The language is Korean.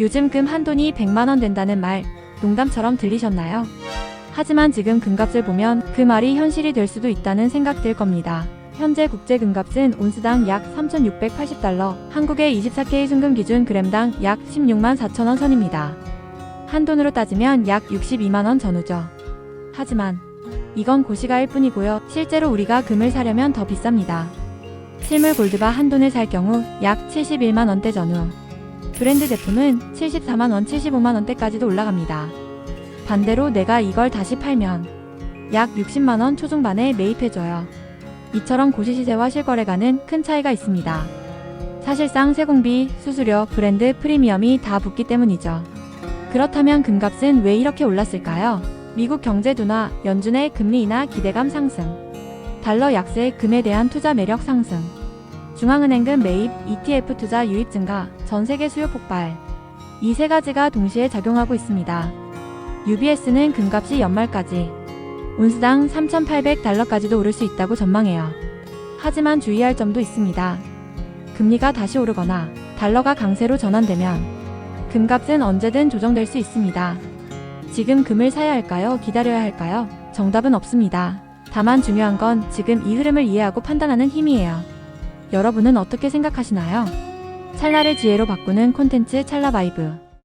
요즘 금 한 돈이 100만원 된다는 말, 농담처럼 들리셨나요? 하지만 지금 금값을 보면 그 말이 현실이 될 수도 있다는 생각 들 겁니다. 현재 국제 금값은 온스당 약 3,680달러, 한국의 24K 순금 기준 그램당 약 16만 4천원 선입니다. 한 돈으로 따지면 약 62만원 전후죠. 하지만 이건 고시가일 뿐이고요. 실제로 우리가 금을 사려면 더 비쌉니다. 실물 골드바 한 돈을 살 경우 약 71만 원대 전후. 브랜드 제품은 74만 원, 75만 원대까지도 올라갑니다. 반대로 내가 이걸 다시 팔면 약 60만 원 초중반에 매입해줘요. 이처럼 고시 시세와 실거래가는 큰 차이가 있습니다. 사실상 세공비, 수수료, 브랜드 프리미엄이 다 붙기 때문이죠. 그렇다면 금값은 왜 이렇게 올랐을까요? 미국 경제 둔화, 연준의 금리 인하 기대감 상승, 달러 약세, 금에 대한 투자 매력 상승, 중앙은행금 매입, ETF 투자 유입 증가, 전 세계 수요 폭발. 이 세 가지가 동시에 작용하고 있습니다. UBS는 금값이 연말까지 온스당 3,800달러까지도 오를 수 있다고 전망해요. 하지만 주의할 점도 있습니다. 금리가 다시 오르거나 달러가 강세로 전환되면 금값은 언제든 조정될 수 있습니다. 지금 금을 사야 할까요? 기다려야 할까요? 정답은 없습니다. 다만 중요한 건 지금 이 흐름을 이해하고 판단하는 힘이에요. 여러분은 어떻게 생각하시나요? 찰나를 지혜로 바꾸는 콘텐츠 찰나바이브.